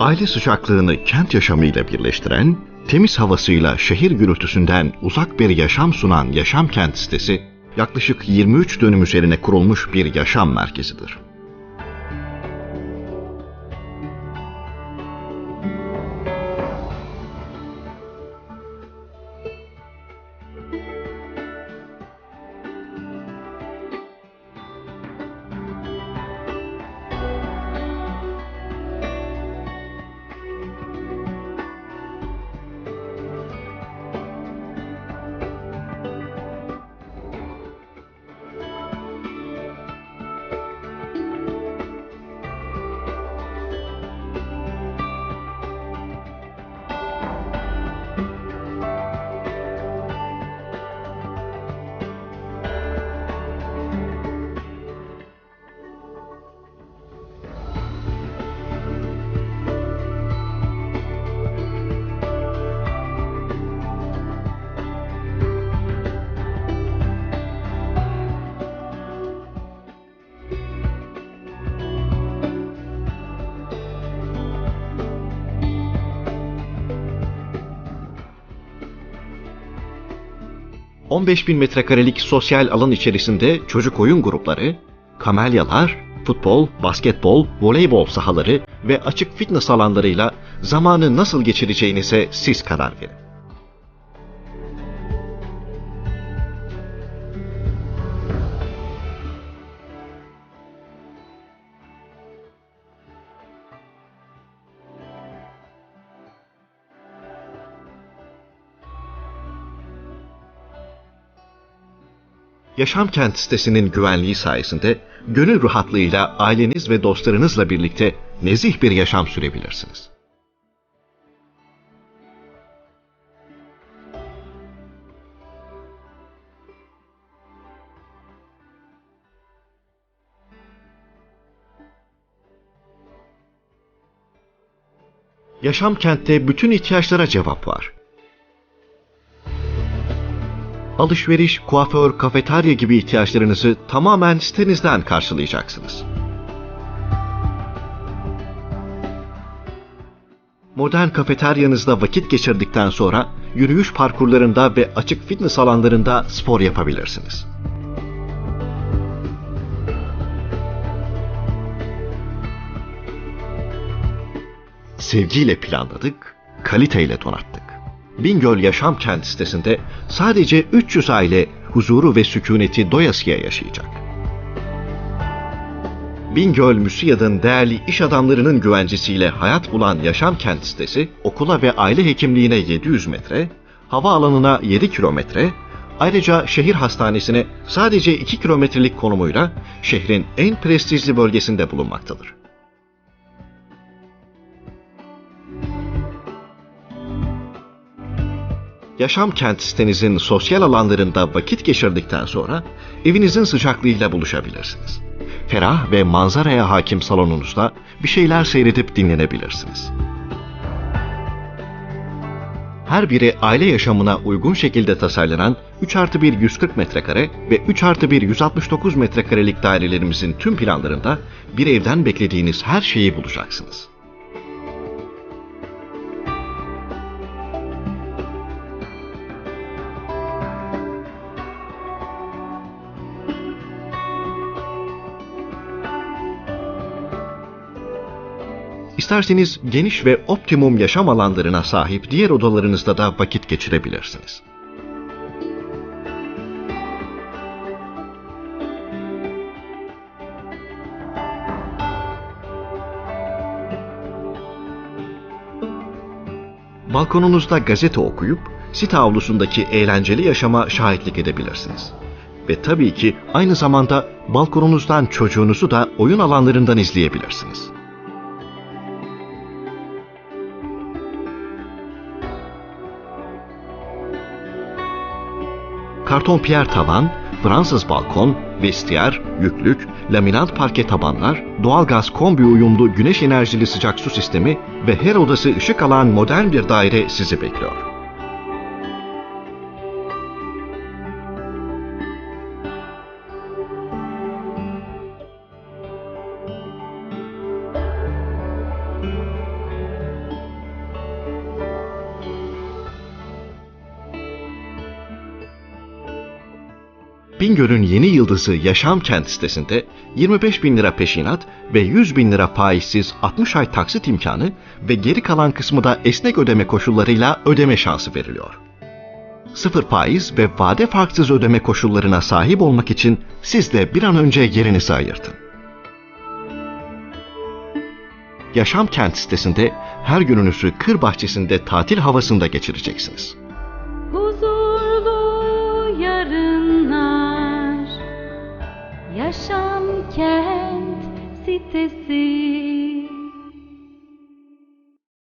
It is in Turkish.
aile sıcaklığını kent yaşamıyla birleştiren, temiz havasıyla şehir gürültüsünden uzak bir yaşam sunan Yaşam Kent sitesi, yaklaşık 23 dönüm üzerine kurulmuş bir yaşam merkezidir. ...15 bin metrekarelik sosyal alan içerisinde çocuk oyun grupları, kamelyalar, futbol, basketbol, voleybol sahaları ve açık fitness alanlarıyla zamanı nasıl geçireceğinize siz karar verin. Yaşam Kent sitesinin güvenliği sayesinde gönül rahatlığıyla aileniz ve dostlarınızla birlikte nezih bir yaşam sürebilirsiniz. Yaşam Kent'te bütün ihtiyaçlara cevap var. Alışveriş, kuaför, kafeterya gibi ihtiyaçlarınızı tamamen sitenizden karşılayacaksınız. Modern kafeteryanızda vakit geçirdikten sonra yürüyüş parkurlarında ve açık fitness alanlarında spor yapabilirsiniz. Sevgiyle planladık, kaliteyle donattık. Bingöl Yaşam Kent sitesinde sadece 300 aile huzuru ve sükuneti doyasıya yaşayacak. Bingöl Müsiyad'ın değerli iş adamlarının güvencesiyle hayat bulan Yaşam Kent sitesi, okula ve aile hekimliğine 700 metre, havaalanına 7 kilometre, ayrıca şehir hastanesine sadece 2 kilometrelik konumuyla şehrin en prestijli bölgesinde bulunmaktadır. Yaşam Kent sitenizin sosyal alanlarında vakit geçirdikten sonra evinizin sıcaklığıyla buluşabilirsiniz. Ferah ve manzaraya hakim salonunuzda bir şeyler seyredip dinlenebilirsiniz. Her biri aile yaşamına uygun şekilde tasarlanan 3 artı 1 140 metrekare ve 3 artı 1 169 metrekarelik dairelerimizin tüm planlarında bir evden beklediğiniz her şeyi bulacaksınız. İsterseniz geniş ve optimum yaşam alanlarına sahip diğer odalarınızda da vakit geçirebilirsiniz. Balkonunuzda gazete okuyup site avlusundaki eğlenceli yaşama şahitlik edebilirsiniz. Ve tabii ki aynı zamanda balkonunuzdan çocuğunuzu da oyun alanlarından izleyebilirsiniz. Karton piyer tavan, Fransız balkon, vestiyer, yüklük, laminat parke tabanlar, doğalgaz kombi uyumlu güneş enerjili sıcak su sistemi ve her odası ışık alan modern bir daire sizi bekliyor. Bingöl'ün yeni yıldızı Yaşam Kent sitesinde 25 bin lira peşinat ve 100 bin lira faizsiz 60 ay taksit imkanı ve geri kalan kısmı da esnek ödeme koşullarıyla ödeme şansı veriliyor. Sıfır faiz ve vade farksız ödeme koşullarına sahip olmak için siz de bir an önce yerinizi ayırtın. Yaşam Kent sitesinde her gününüzü kır bahçesinde tatil havasında geçireceksiniz. Huzurlu yarınlar Yaşam kent sitesi